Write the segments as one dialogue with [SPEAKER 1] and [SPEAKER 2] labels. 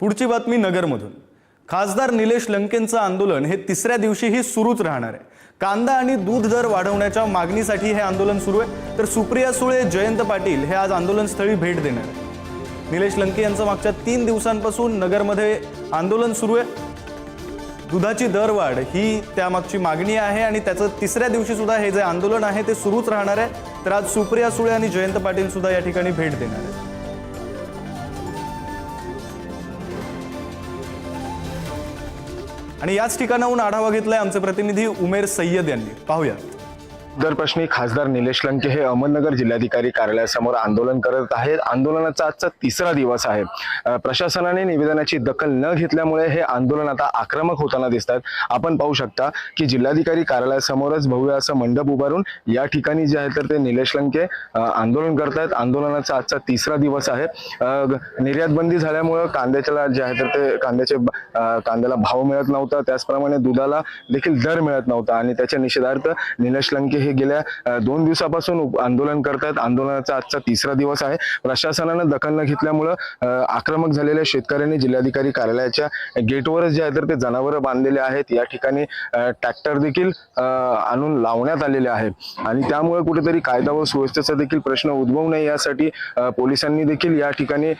[SPEAKER 1] पुढची बातमी नगरमधून. खासदार निलेश लंकेंचं आंदोलन हे तिसऱ्या दिवशीही सुरूच राहणार आहे. कांदा आणि दूध दर वाढवण्याच्या मागणीसाठी हे आंदोलन सुरू आहे. तर सुप्रिया सुळे जयंत पाटील हे आज आंदोलनस्थळी भेट देणार आहे निलेश लंके यांचं मागच्या तीन दिवसांपासून नगरमध्ये आंदोलन सुरू आहे. दुधाची दरवाढ ही त्यामागची मागणी आहे आणि त्याचं तिसऱ्या दिवशी सुद्धा हे जे आंदोलन आहे ते सुरूच राहणार आहे. तर आज सुप्रिया सुळे आणि जयंत पाटील सुद्धा या ठिकाणी भेट देणार आहेत. आणि याच ठिकाणाहून आढावा घेतलाय आमचे प्रतिनिधी उमेर सय्यद यांनी. पाहूयात.
[SPEAKER 2] दरप्रश्नी खासदार निलेश लंके हे अहमदनगर जिल्हाधिकारी कार्यालयासमोर आंदोलन करत आहेत. आंदोलनाचा आजचा तिसरा दिवस आहे. प्रशासनाने निवेदनाची दखल न घेतल्यामुळे हे आंदोलन आता आक्रमक होताना दिसतात. आपण पाहू शकता की जिल्हाधिकारी कार्यालयासमोरच भव्य असं मंडप उभारून या ठिकाणी जे आहे तर ते निलेश लंके आंदोलन आंदोलन करतायत. आंदोलनाचा आजचा तिसरा दिवस आहे. निर्यात बंदी झाल्यामुळं कांद्याच्या जे आहे तर ते कांद्याचे कांद्याला भाव मिळत नव्हता. त्याचप्रमाणे दुधाला देखील दर मिळत नव्हता आणि त्याच्या निषेधार्थ निलेश लंके हे गेल्या दोन दिवसापासून उप- आंदोलन करतायत. आंदोलनाचा आजचा तिसरा दिवस आहे. प्रशासनानं दखल न घेतल्यामुळं आक्रमक झालेल्या शेतकऱ्यांनी जिल्हाधिकारी कार्यालयाच्या गेटवरच जे आहे तर ते जनावरं बांधलेले आहेत. या ठिकाणी ट्रॅक्टर देखील आणून लावण्यात आलेले आहे आणि त्यामुळे कुठेतरी कायदा व सुव्यवस्थेचा देखील प्रश्न उद्भवू नये यासाठी पोलिसांनी देखील या ठिकाणी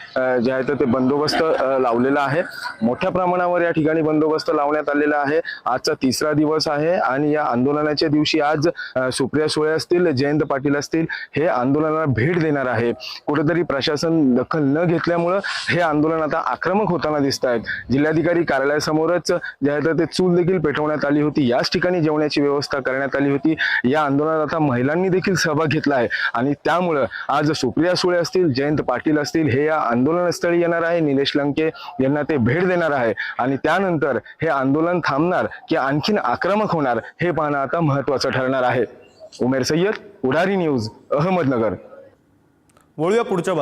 [SPEAKER 2] जे आहे तर ते बंदोबस्त लावलेला आहे. मोठ्या प्रमाणावर या ठिकाणी बंदोबस्त लावण्यात आलेला आहे. आजचा तिसरा दिवस आहे आणि या आंदोलनाच्या दिवशी आज सुप्रिया सुळे असतील जयंत पाटील असतील हे आंदोलनाला भेट देणार आहे. कुठेतरी प्रशासन दखल न घेतल्यामुळं हे आंदोलन आता आक्रमक होताना दिसत आहेत. जिल्हाधिकारी कार्यालयासमोरच जे आहे तर ते चूल देखील पेटवण्यात आली होती. याच ठिकाणी जेवणाची व्यवस्था करण्यात आली होती. या आंदोलनात आता महिलांनी देखील सहभाग घेतला आहे. आणि त्यामुळं आज सुप्रिया सुळे असतील जयंत पाटील असतील हे या आंदोलनस्थळी येणार आहे. निलेश लंके यांना ते भेट देणार आहे. आणि त्यानंतर हे आंदोलन थांबणार की आणखीन आक्रमक होणार हे पाहणं आता महत्वाचं ठरणार आहे. उमेर सय्यद उडारी न्यूज अहमदनगर.
[SPEAKER 1] वळूया पुढच्या